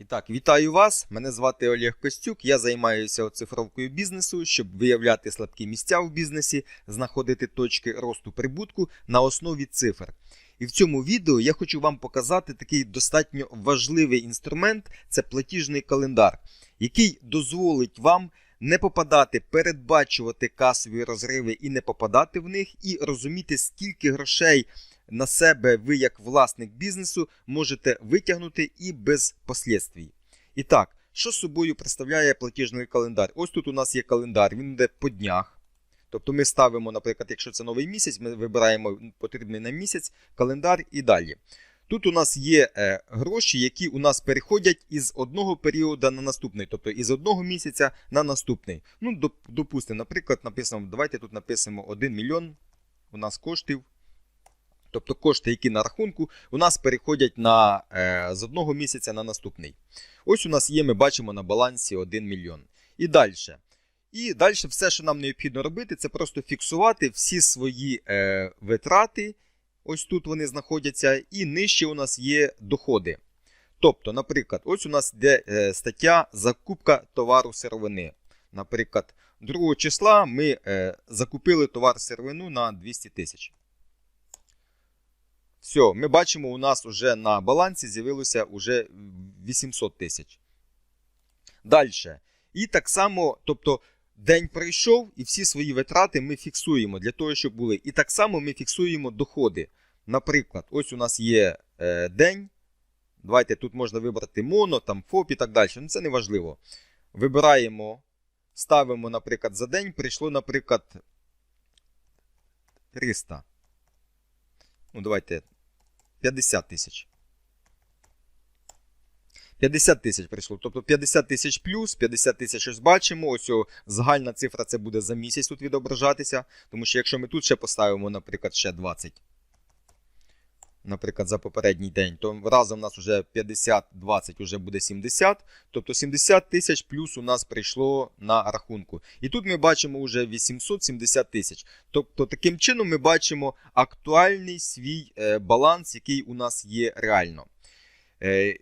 І так, вітаю вас! Мене звати Олег Костюк. Я займаюся оцифровкою бізнесу, щоб виявляти слабкі місця в бізнесі, знаходити точки росту прибутку на основі цифр. І в цьому відео я хочу вам показати такий достатньо важливий інструмент це платіжний календар, який дозволить вам не попадати, передбачувати касові розриви і не попадати в них, і розуміти, скільки грошей на себе ви, як власник бізнесу, можете витягнути і без послідствій. І так, що собою представляє платіжний календар? Ось тут у нас є календар, він йде по днях. Тобто ми ставимо, наприклад, якщо це новий місяць, ми вибираємо потрібний нам місяць, календар і далі. Тут у нас є е, гроші, які у нас переходять із одного періоду на наступний, тобто із одного місяця на наступний. Ну, допустимо, наприклад, написано, давайте тут написано 1 мільйон у нас коштів. Тобто кошти, які на рахунку, у нас переходять на, е, з одного місяця на наступний. Ось у нас є, ми бачимо на балансі 1 мільйон. І далі. І далі все, що нам необхідно робити, це просто фіксувати всі свої е, витрати. Ось тут вони знаходяться, і нижче у нас є доходи. Тобто, наприклад, ось у нас йде е, стаття закупка товару сировини. Наприклад, 2 числа ми е, закупили товар сировину на 200 тисяч. Все, ми бачимо, у нас вже на балансі з'явилося вже 800 тисяч. Далі. І так само, тобто, день пройшов, і всі свої витрати ми фіксуємо для того, щоб були. І так само ми фіксуємо доходи. Наприклад, ось у нас є е, день. Давайте тут можна вибрати моно, там ФОП і так далі. Ну це не важливо. Вибираємо, ставимо, наприклад, за день прийшло, наприклад, 300. Ну, давайте 50 тисяч. 50 тисяч прийшло. Тобто 50 тисяч плюс, 50 тисяч ось бачимо. Ось загальна цифра це буде за місяць тут відображатися. Тому що якщо ми тут ще поставимо, наприклад, ще 20. Наприклад, за попередній день, то разом у нас вже 50-20 вже буде 70. Тобто 70 тисяч плюс у нас прийшло на рахунку. І тут ми бачимо вже 870 тисяч. Тобто, таким чином ми бачимо актуальний свій е, баланс, який у нас є реально. Е,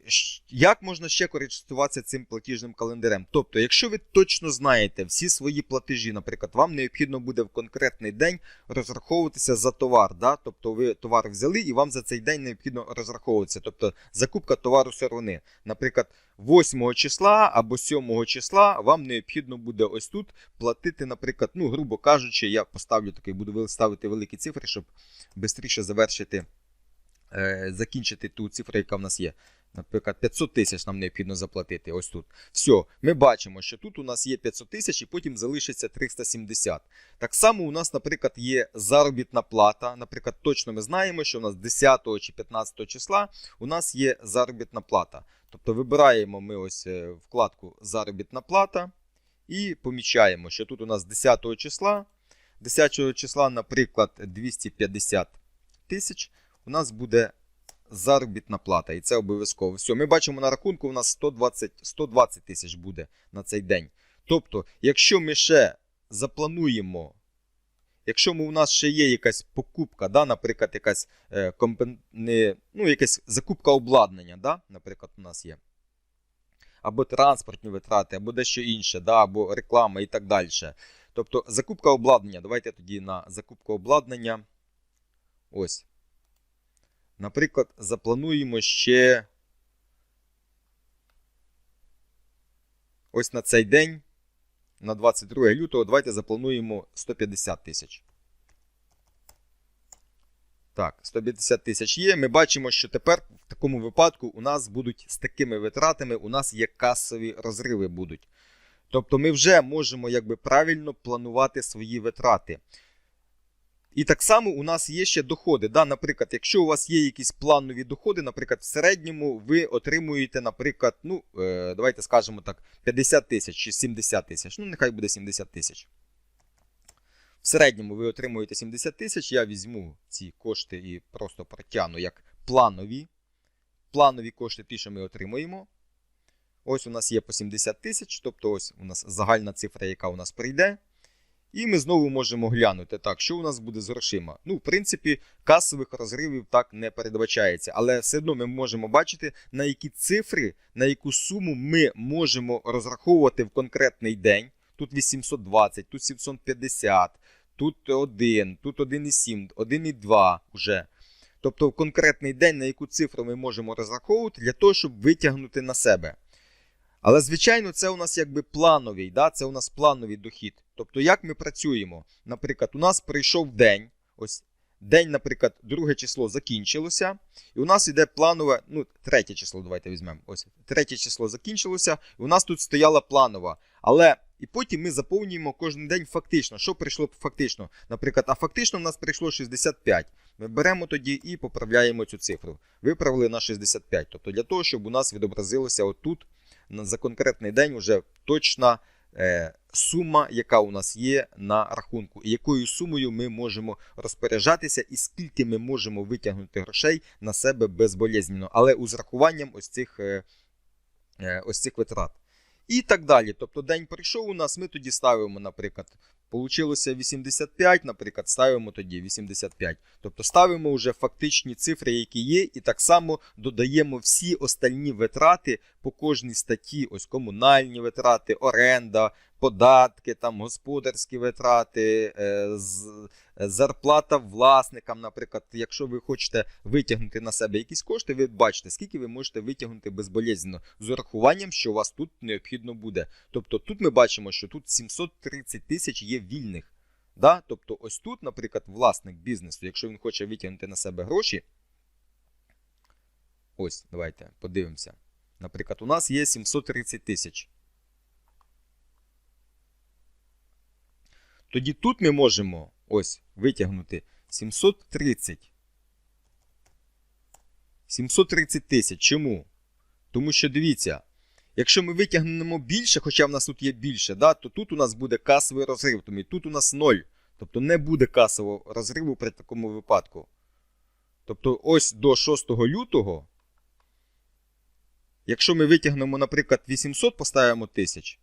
Як можна ще користуватися цим платіжним календарем? Тобто, якщо ви точно знаєте всі свої платежі, наприклад, вам необхідно буде в конкретний день розраховуватися за товар. Да? Тобто ви товар взяли і вам за цей день необхідно розраховуватися. Тобто закупка товару сировини. Наприклад, 8 числа або 7 числа вам необхідно буде ось тут платити, наприклад, ну, грубо кажучи, я поставлю такий, буду ставити великі цифри, щоб швидше завершити закінчити ту цифру, яка в нас є. Наприклад, 500 тисяч нам необхідно заплатити. Ось тут. Все, ми бачимо, що тут у нас є 500 тисяч і потім залишиться 370. Так само у нас, наприклад, є заробітна плата. Наприклад, точно ми знаємо, що у нас 10 чи 15 числа у нас є заробітна плата. Тобто вибираємо ми ось е, вкладку заробітна плата і помічаємо, що тут у нас 10 числа. 10 числа, наприклад, 250 тисяч у нас буде заробітна плата, і це обов'язково. Все, ми бачимо на рахунку, у нас 120 120 тисяч буде на цей день. Тобто, якщо ми ще заплануємо, якщо ми, у нас ще є якась покупка, да, наприклад, якась е, компен... не, ну, якась закупка обладнання, да, наприклад, у нас є. Або транспортні витрати, або дещо інше, да, або реклама і так далі. Тобто, закупка обладнання. Давайте тоді на закупку обладнання. Ось. Наприклад, заплануємо ще ось на цей день, на 22 лютого, давайте заплануємо 150 тисяч. Так, 150 тисяч є. Ми бачимо, що тепер в такому випадку у нас будуть з такими витратами, у нас є касові розриви будуть. Тобто ми вже можемо якби правильно планувати свої витрати. І так само у нас є ще доходи. Да? Наприклад, якщо у вас є якісь планові доходи, наприклад, в середньому ви отримуєте, наприклад, ну, е, давайте скажемо так, 50 тисяч чи 70 тисяч. Ну, нехай буде 70 тисяч. В середньому ви отримуєте 70 тисяч. Я візьму ці кошти і просто протягну як планові. Планові кошти, ті, що ми отримуємо. Ось у нас є по 70 тисяч, тобто ось у нас загальна цифра, яка у нас прийде. І ми знову можемо глянути, так, що у нас буде з грошима. Ну, в принципі, касових розривів так не передбачається, але все одно ми можемо бачити, на які цифри, на яку суму ми можемо розраховувати в конкретний день. Тут 820, тут 750, тут 1, тут 1,7, 1,2 вже. Тобто в конкретний день, на яку цифру ми можемо розраховувати для того, щоб витягнути на себе. Але, звичайно, це у нас якби плановий, да? це у нас плановий дохід. Тобто, як ми працюємо? Наприклад, у нас прийшов день, ось день, наприклад, друге число закінчилося, і у нас йде планове, ну, третє число, давайте візьмемо. Ось третє число закінчилося, і у нас тут стояла планова. Але і потім ми заповнюємо кожен день фактично. Що прийшло фактично? Наприклад, а фактично в нас прийшло 65. Ми беремо тоді і поправляємо цю цифру. Виправили на 65. Тобто для того, щоб у нас відобразилося отут за конкретний день вже точна е, сума, яка у нас є на рахунку, і якою сумою ми можемо розпоряджатися, і скільки ми можемо витягнути грошей на себе безболезненно, але з рахуванням ось цих, е, е, ось цих витрат. І так далі. Тобто день прийшов у нас, ми тоді ставимо, наприклад, Получилося 85, наприклад, ставимо тоді 85. Тобто ставимо вже фактичні цифри, які є, і так само додаємо всі остальні витрати по кожній статті, ось комунальні витрати, оренда, податки, там господарські витрати, е, зарплата власникам. Наприклад, якщо ви хочете витягнути на себе якісь кошти, ви бачите, скільки ви можете витягнути безболезненно з урахуванням, що у вас тут необхідно буде. Тобто тут ми бачимо, що тут 730 тисяч є вільних. Да? Тобто, ось тут, наприклад, власник бізнесу, якщо він хоче витягнути на себе гроші. Ось, давайте подивимося. Наприклад, у нас є 730 тисяч. Тоді тут ми можемо ось витягнути 730. 730 тисяч. Чому? Тому що дивіться, якщо ми витягнемо більше, хоча в нас тут є більше, да, то тут у нас буде касовий розрив, тому тут у нас 0. Тобто не буде касового розриву при такому випадку. Тобто, ось до 6 лютого, якщо ми витягнемо, наприклад, 800, поставимо тисяч.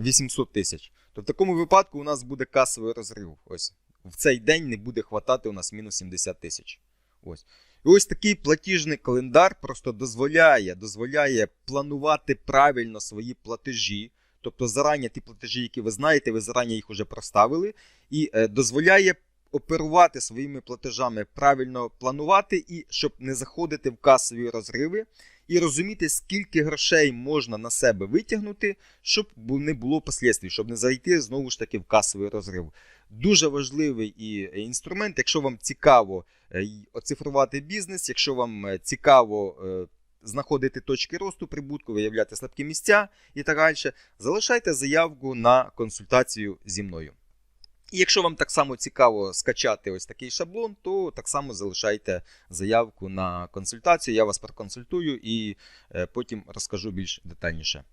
800 тисяч. То в такому випадку у нас буде касовий розрив. Ось в цей день не буде хватати у нас мінус 70 тисяч. Ось. І ось такий платіжний календар просто дозволяє, дозволяє планувати правильно свої платежі. Тобто зарані ті платежі, які ви знаєте, ви зарані їх вже проставили, і е, дозволяє оперувати своїми платежами, правильно планувати, і щоб не заходити в касові розриви, і розуміти, скільки грошей можна на себе витягнути, щоб не було послідствій, щоб не зайти знову ж таки в касовий розрив. Дуже важливий і е, інструмент, якщо вам цікаво е, оцифрувати бізнес, якщо вам е, цікаво знаходити точки росту прибутку, виявляти слабкі місця і так далі, залишайте заявку на консультацію зі мною. І якщо вам так само цікаво скачати ось такий шаблон, то так само залишайте заявку на консультацію. Я вас проконсультую і е, потім розкажу більш детальніше.